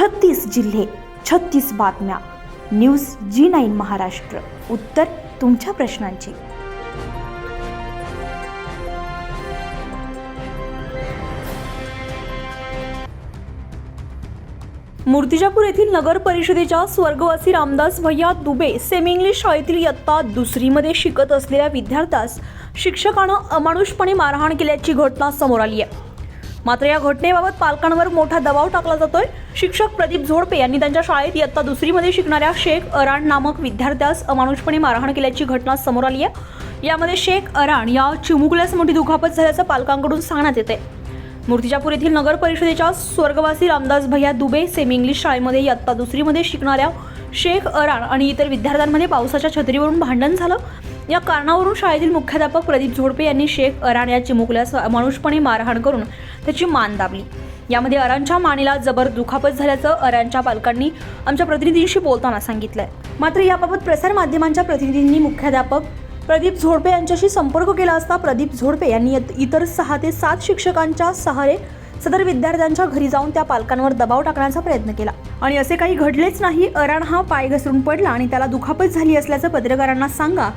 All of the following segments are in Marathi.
छत्तीस जिल्हे छत्तीस बातम्या. News G nine Maharashtra. उत्तर तुमच्या प्रश्नांची. मूर्तिजापूर येथील नगर परिषदेच्या स्वर्गवासी रामदास भैया दुबे सेमी इंग्लिश शाळेतील इयत्ता दुसरीमध्ये शिकत असलेल्या विद्यार्थ्यास शिक्षकानं अमानुषपणे मारहाण केल्याची घटना समोर आली आहे. मात्र या घटनेबाबत पालकांवर मोठा दबाव टाकला जातोय. शिक्षक प्रदीप झोडपे यांनी त्यांच्या शाळेत इयत्ता दुसरीमध्ये शिकणाऱ्या शेख अराण नामक विद्यार्थ्यास अमानुषपणे मारहाण केल्याची घटना समोर आली आहे. यामध्ये शेख अराण या चिमुकल्यास मोठी दुखापत झाल्याचं पालकांकडून सांगण्यात येते मूर्तिजापूर येथील नगर परिषदेच्या स्वर्गवासी रामदास भैया दुबे सेमी इंग्लिश शाळेमध्ये इयत्ता दुसरीमध्ये शिकणाऱ्या शेख अराण आणि इतर विद्यार्थ्यांमध्ये पावसाच्या छत्रीवरून भांडण झालं. या कारणावरून शाळेतील मुख्याध्यापक प्रदीप झोडपे यांनी शेख अराण या चिमुकल्यास अमानुषपणे मारहाण करून त्याची मान दाबली. यामध्ये अरांच्या मानेला जबर दुखापत झाल्याचं अरांच्या पालकांनी आमच्या प्रतिनिधींशी बोलताना सांगितलंय. मात्र याबाबत प्रसारमाध्यमांच्या प्रतिनिधींनी मुख्याध्यापक प्रदीप झोडपे यांच्याशी संपर्क केला असता प्रदीप झोडपे यांनी इतर सहा ते सात शिक्षकांच्या सहारे सदर विद्यार्थ्यांच्या घरी जाऊन त्या पालकांवर दबाव टाकण्याचा प्रयत्न केला. आणि असे काही घडलेच नाही अराण हा पाय घसरून पडला आणि त्याला दुखापत झाली असल्याचं पत्रकारांना सांगा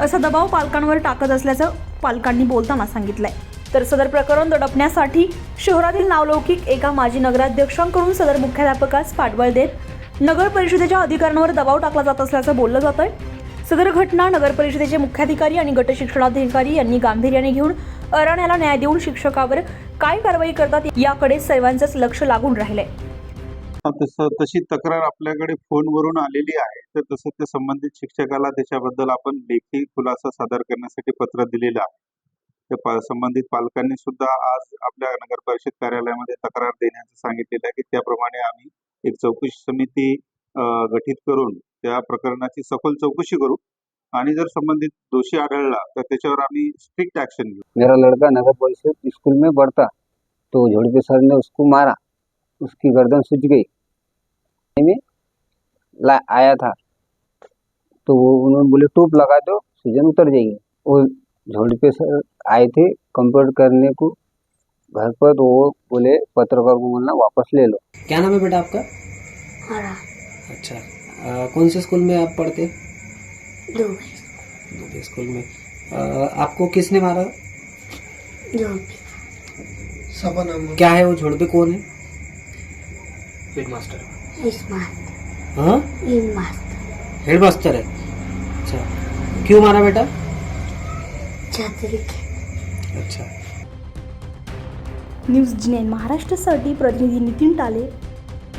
असा दबाव पालकांवर टाकत असल्याचं पालकांनी बोलताना सांगितलंय. तर सदर प्रकरण दडपण्यासाठी शहरातील नावलौकिक एका माजी नगराध्यक्षांकडून सदर मुख्याध्यापकास पाठबळ देत नगर परिषदेच्या अधिकाऱ्यांवर दबाव टाकला जात असल्याचं बोललं जात आहे. सदर घटना नगर परिषदेचे मुख्याधिकारी आणि गट शिक्षणाधिकारी यांनी गांभीर्याने घेऊन अरण्याला न्याय देऊन शिक्षकावर काय कारवाई करतात याकडे सर्वांचंच लक्ष लागून राहिले तशी तक्रार आपल्याकडे फोनवरून आलेली आहे. तर तसं त्या संबंधित शिक्षकाला त्याच्याबद्दल आपण लेखी खुलासा सादर करण्यासाठी पत्र दिलेलं आहे. संबंधित पालकांनी सुद्धा आज आपल्या नगर परिषद कार्यालयामध्ये तक्रार देण्याचं सांगितलेलं आहे की त्याप्रमाणे आम्ही एक चौकशी समिती गठीत करून त्या प्रकरणाची सखोल चौकशी करू. आणि जर संबंधित दोषी आढळला तर त्याच्यावर आम्ही स्ट्रिक्ट ऍक्शन घेऊ. मेरा लड़का नगर परिषद स्कूल में पढ़ता तो झोड़पे सर ने उसको मारा उसकी गर्दन सूज गई। में ला आया था तो वो उन्होंने बोले टूप लगा दो सूजन उतर जाएगी। वो झोड़पे सर आए थे कंप्यूटर करने को। घर पर तो वो बोले पत्रकार को बोलना वापस ले लो। क्या नाम है बेटा आपका? हरा। अच्छा। अ, कौन से स्कूल में आप पढ़ते? दो दूसरे स्कूल में। अ, आपको किसने मारा? नाम क्या है वो झोड़पे कौन है? हेडमास्टर। हाँ? हेडमास्टर है। अच्छा। क्यों मारा बेटा? अच्छा. न्यूज जी नाईन महाराष्ट्रासाठी प्रतिनिधी नितीन टाले